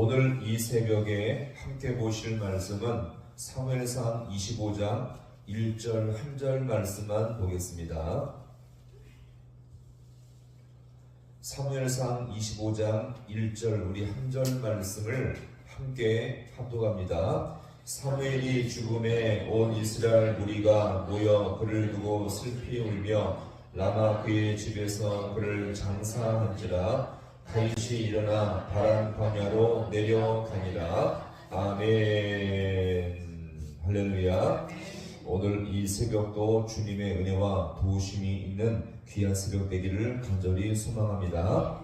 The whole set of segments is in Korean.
오늘 이 새벽에 함께 보실 말씀은 사무엘상 25장 1절 한 절 말씀만 보겠습니다. 사무엘상 25장 1절 우리 한 절 말씀을 함께 합독합니다. 사무엘이 죽음에 온 이스라엘 무리가 모여 그를 두고 슬피 울며 라마 그의 집에서 그를 장사한지라 다윗이 일어나 바란 광야로 내려가니라 아멘 할렐루야 오늘 이 새벽도 주님의 은혜와 도우심이 있는 귀한 새벽 되기를 간절히 소망합니다.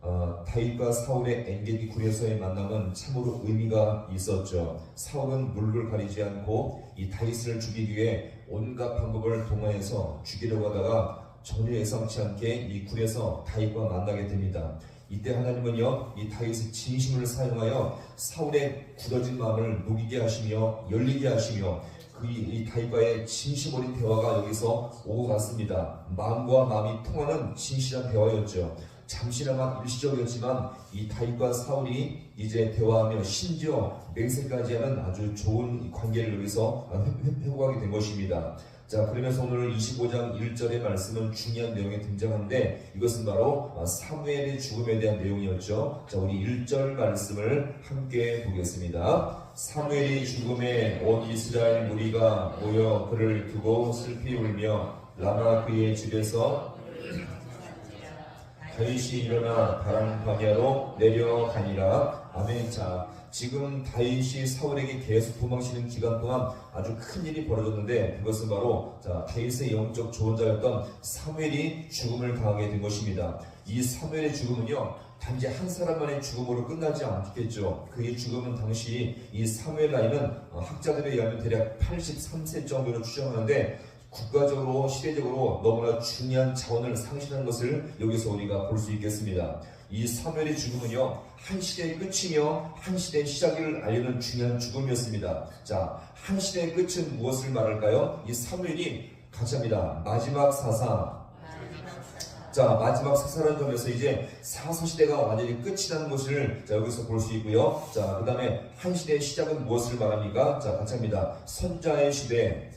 어, 다윗과 사울의 엔게디 굴에서의 만남은 참으로 의미가 있었죠. 사울은 물을 가리지 않고 이 다윗을 죽이기 위해 온갖 방법을 동원해서 죽이려고 하다가 전혀 예상치 않게 이 굴에서 다윗과 만나게 됩니다. 이때 하나님은요, 이 다윗의 진심을 사용하여 사울의 굳어진 마음을 녹이게 하시며 열리게 하시며 그이 다윗과의 진심 어린 대화가 여기서 오고 갔습니다. 마음과 마음이 통하는 진실한 대화였죠. 잠시나마 일시적이었지만 이 다윗과 사울이 이제 대화하며 심지어 맹세까지 하는 아주 좋은 관계를 여기서 회- 회복하게 된 것입니다. 자, 그러면서 오늘 25장 1절의 말씀은 중요한 내용이 등장하는데 이것은 바로 사무엘의 죽음에 대한 내용이었죠. 자, 우리 1절 말씀을 함께 보겠습니다. 사무엘이 죽음에 온 이스라엘 무리가 모여 그를 두고 슬피 울며 라마 그의 집에서 다윗이 일어나 바람 방야로 내려가니라. 아멘. 자, 지금 다윗이 사울에게 계속 도망치는 기간 동안 아주 큰 일이 벌어졌는데 그것은 바로 자, 다윗의 영적 조언자였던 사무엘이 죽음을 당하게 된 것입니다. 이 사무엘의 죽음은요. 단지 한 사람만의 죽음으로 끝나지 않겠죠. 그의 죽음은 당시 이 사무엘 나이는 어, 학자들에 의하면 대략 83세 정도로 추정하는데 국가적으로 시대적으로 너무나 중요한 자원을 상실한 것을 여기서 우리가 볼 수 있겠습니다. 이 사무엘의 죽음은요 한 시대의 끝이며 한 시대의 시작을 알리는 중요한 죽음이었습니다. 자, 한 시대의 끝은 무엇을 말할까요? 이 사무엘이 합니다. 마지막 사사. 자, 마지막 사사라는 점에서 이제 사사 시대가 완전히 끝이 나는 것을 자, 여기서 볼 수 있고요. 자, 그 다음에 한 시대의 시작은 무엇을 말합니까? 자, 합니다. 선자의 시대.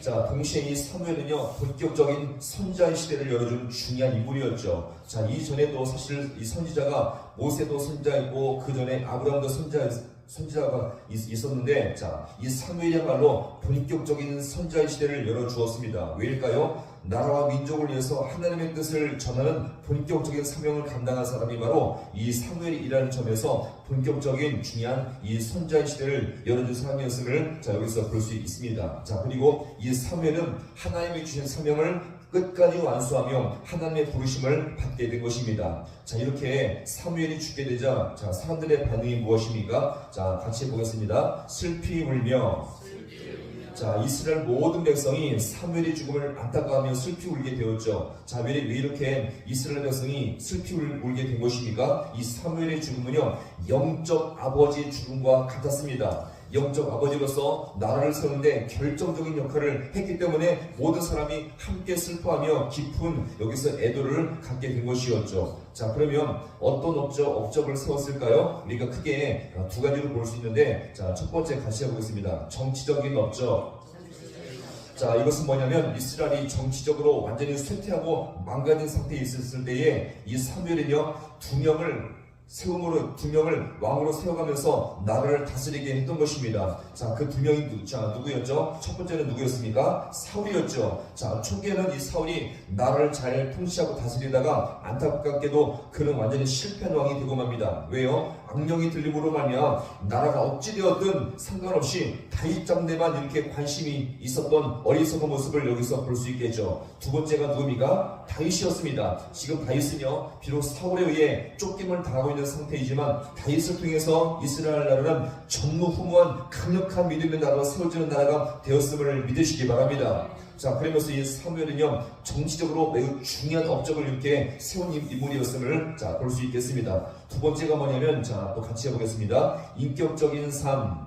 자, 동시에 이 사무엘은요, 본격적인 선자의 시대를 열어준 중요한 인물이었죠. 자, 이전에도 사실 이 선지자가 모세도 선자였고, 그 전에 아브라함도 선자, 선지자가 있- 있었는데, 자, 이 사무엘이야말로 본격적인 선자의 시대를 열어주었습니다. 왜일까요? 나라와 민족을 위해서 하나님의 뜻을 전하는 본격적인 사명을 감당한 사람이 바로 이 사무엘이라는 점에서 본격적인 중요한 이 선자의 시대를 열어준 사람이었음을 자 여기서 볼 수 있습니다. 자 그리고 이 사무엘은 하나님이 주신 사명을 끝까지 완수하며 하나님의 부르심을 받게 된 것입니다. 자 이렇게 사무엘이 죽게 되자 자 사람들의 반응이 무엇입니까? 자 같이 보겠습니다. 슬피 울며 자, 이스라엘 모든 백성이 사무엘의 죽음을 안타까워하며 슬피 울게 되었죠. 자, 왜, 왜 이렇게 이스라엘 백성이 슬피 울, 울게 된 것입니까? 이 사무엘의 죽음은요, 영적 아버지의 죽음과 같았습니다. 영적 아버지로서 나라를 세우는데 결정적인 역할을 했기 때문에 모든 사람이 함께 슬퍼하며 깊은 여기서 애도를 갖게 된 것이었죠. 자, 그러면 어떤 업적, 업적을 세웠을까요? 우리가 크게 두 가지로 볼 수 있는데, 자, 첫 번째 같이 해보겠습니다. 정치적인 업적. 자, 이것은 뭐냐면 이스라엘이 정치적으로 완전히 쇠퇴하고 망가진 상태에 있었을 때에 이 사무엘은요 두 명을 세움으로 두 명을 왕으로 세워가면서 나라를 다스리게 했던 것입니다. 자, 그 두 명이 누, 자, 누구였죠? 첫 번째는 누구였습니까? 사울이었죠. 자, 초기에는 이 사울이 나라를 잘 통치하고 다스리다가 안타깝게도 그는 완전히 실패한 왕이 되고 맙니다. 왜요? 악령이 들림으로 말미암아 나라가 어찌되었든 상관없이 다윗 장대만 이렇게 관심이 있었던 어리석은 모습을 여기서 볼 수 있겠죠. 두 번째가 누굽니까? 다윗이었습니다. 지금 다윗은요, 비록 사울에 의해 쫓김을 당하고 있는 상태이지만 다윗을 통해서 이스라엘 나라는 전무후무한 강력한 믿음의 나라가 세워지는 나라가 되었음을 믿으시기 바랍니다. 자, 그러면서 이 사무엘은요, 정치적으로 매우 중요한 업적을 이렇게 세운 인- 인물이었음을 자, 볼 수 있겠습니다. 두 번째가 뭐냐면, 자, 또 같이 해보겠습니다. 인격적인 삶.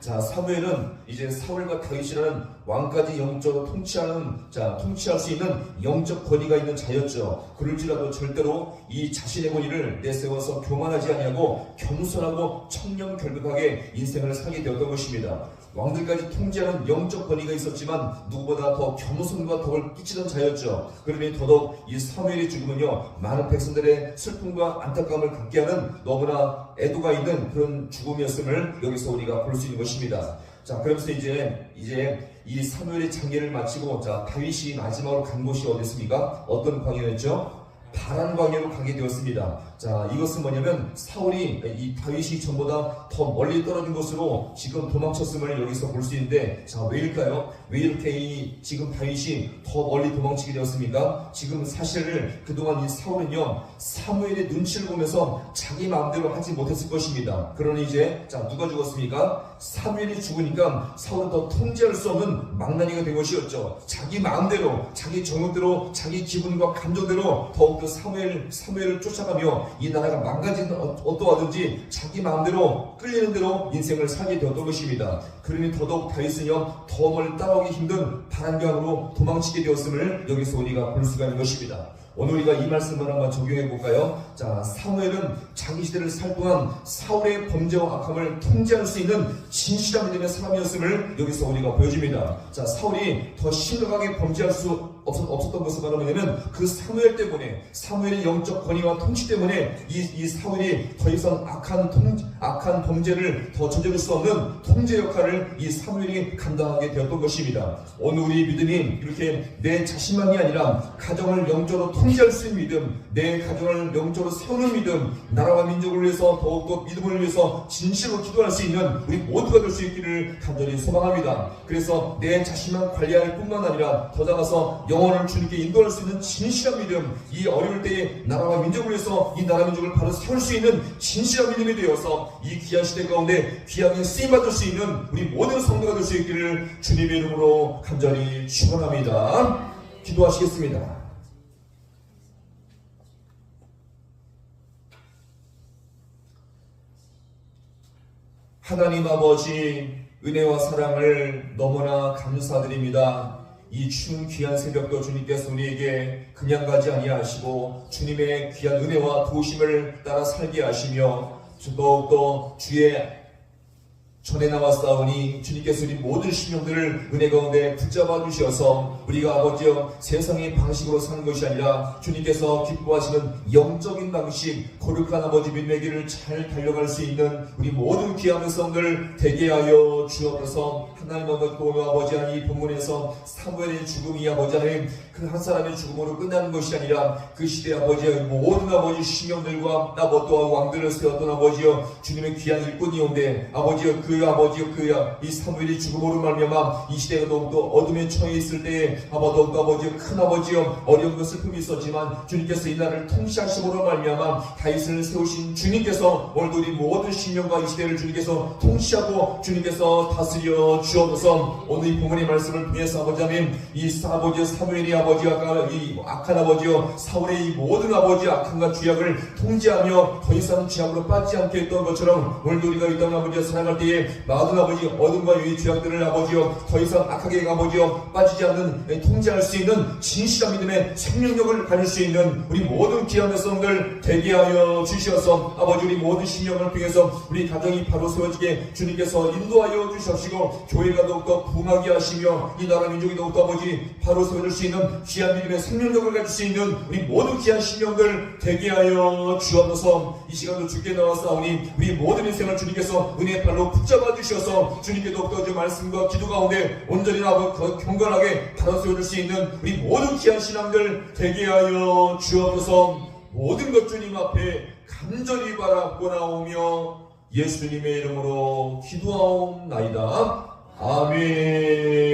자 사무엘은 이제 사울과 다윗이라는 왕까지 영적으로 통치하는 자 통치할 수 있는 영적 권위가 있는 자였죠. 그럴지라도 절대로 이 자신의 권위를 내세워서 교만하지 아니하고 겸손하고 청렴결백하게 인생을 살게 되었던 것입니다. 왕들까지 통제하는 영적 권위가 있었지만 누구보다 더 겸손과 덕을 끼치던 자였죠. 그러니 더더욱 이 사무엘의 죽음은요 많은 백성들의 슬픔과 안타까움을 갖게 하는 너무나 애도가 있는 그런 죽음이었음을 여기서 우리가 볼 수 있는 것입니다. 자, 그러면서 이제 이제 이 사무엘의 장례를 마치고 자 다윗이 마지막으로 간 곳이 어디였습니까? 어떤 광야였죠? 바란 광야로 가게 되었습니다. 자, 이것은 뭐냐면 사울이 이 다윗이 전보다 더 멀리 떨어진 곳으로 지금 도망쳤음을 여기서 볼 수 있는데, 자, 왜일까요? 왜 이렇게 이 지금 다윗이 더 멀리 도망치게 되었습니까? 지금 사실을 그동안 이 사울은요, 사무엘의 눈치를 보면서 자기 마음대로 하지 못했을 것입니다. 그러니 이제, 자, 누가 죽었습니까? 사무엘이 죽으니까 사울은 더 통제할 수 없는 망나니가 된 것이었죠. 자기 마음대로, 자기 정욕대로, 자기 기분과 감정대로 더욱더 사무엘, 사무엘을 쫓아가며 이 나라가 망가지는 어- 어떠하든지 자기 마음대로 끌리는 대로 인생을 살게 되었던 것입니다. 그러니 더더욱 다윗은요, 더 멀리 따라오기 힘든 바람경으로 도망치게 되었음을 여기서 우리가 볼 수가 있는 것입니다. 오늘 우리가 이 말씀을 한번 적용해 볼까요? 자, 사무엘은 자기 시대를 살 동안 사울의 범죄와 악함을 통제할 수 있는 진실한 믿음의 사람이었음을 여기서 우리가 보여줍니다. 자, 사울이 더 심각하게 범죄할 수 없었, 없었던 것은 바로 뭐냐면 그 사무엘 때문에 사무엘의 영적 권위와 통치 때문에 이, 이 사울이 더 이상 악한 통, 악한 범죄를 더 저지를 수 없는 통제 역할을 이 사무엘이 감당하게 되었던 것입니다. 오늘 우리 믿음이 이렇게 내 자신만이 아니라 가정을 영적으로 통제할 수 있는 믿음, 내 가정을 영적으로 세우는 믿음, 나라와 민족을 위해서 더욱더 믿음을 위해서 진실로 기도할 수 있는 우리 모두가 될 수 있기를 간절히 소망합니다. 그래서 내 자신만 관리할 뿐만 아니라 더 나아가서 영혼을 주님께 인도할 수 있는 진실한 믿음, 이 어려울 때에 나라와 민족을 위해서 이 나라 민족을 바로 세울 수 있는 진실한 믿음이 되어서 이 귀한 시대 가운데 귀하게 쓰임받을 수 있는 우리 모든 성도가 될 수 있기를 주님의 이름으로 간절히 축원합니다. 기도하시겠습니다. 하나님 아버지 은혜와 사랑을 너무나 감사드립니다. 이 추운 귀한 새벽도 주님께서 우리에게 그냥 가지 아니하시고 주님의 귀한 은혜와 도심을 따라 살게 하시며 더욱더 주의 전에 나왔사오니 주님께서 우리 모든 심령들을 은혜 가운데 붙잡아 주셔서 우리가 아버지여 세상의 방식으로 사는 것이 아니라 주님께서 기뻐하시는 영적인 방식 거룩한 아버지 믿음의 길을 잘 달려갈 수 있는 우리 모든 귀한 성들 되게 하여 주옵소서. 하나님 아버지 보며 아버지 이 본문에서 사무엘의 죽음이 아버지 하나님 그 한 사람의 죽음으로 끝나는 것이 아니라 그 시대 아버지의 모든 아버지 신령들과 나버또와 왕들을 세웠던 아버지여 주님의 귀한 일꾼이온데 아버지여 그 아버지여 그야 이 사무엘의 죽음으로 말미암아 이 시대가 더욱더 어둠에 처해 있을 때에 아버 더욱더 아버지여 큰 아버지여 어려움과 슬픔이 있었지만 주님께서 이 나라를 통치하심으로 말미암아 다윗을 세우신 주님께서 오늘도 우리 모든 신령과 이 시대를 주님께서 통치하고 주님께서 다스려 주옵소서. 오늘 이 부모의 말씀을 통해서 아버지 하나님 이 아버지여 사무엘이 아버지와 이 악한 아버지여 사울의 이 모든 아버지 악함과 죄악을 통제하며 더 이상 죄악으로 빠지지 않게 했던 것처럼 오늘도 우리가 이 땅 아버지와 살아갈 때에 모든 아버지 어둠과 이 죄악들을 아버지여 더 이상 악하게 아버지여 빠지지 않는 예, 통제할 수 있는 진실한 믿음의 생명력을 가질 수 있는 우리 모든 귀한 백성들 되게 하여 주시어서 아버지 우리 모든 신령을 통해서 우리 가정이 바로 세워지게 주님께서 인도하여 주시옵시고 교회가 더욱더 부흥하게 하시며 이 나라 민족이 더욱더 아버지 바로 세워질 수 있는 귀한 믿음의 생명력을 가질 수 있는 우리 모든 귀한 신령들 되게 하여 주옵소서. 이 시간도 주께 나와싸우니 우리 모든 인생을 주님께서 은혜의 발로 붙잡 아 주셔서 주님께 더욱더 주 말씀과 기도 가운데 온전히 나고 경건하게 바로 세워질 수 있는 우리 모든 귀한 신앙들 되게 하여 주옵소서 모든 것 주님 앞에 간절히 바라고 나오며 예수님의 이름으로 기도하옵나이다. 아멘.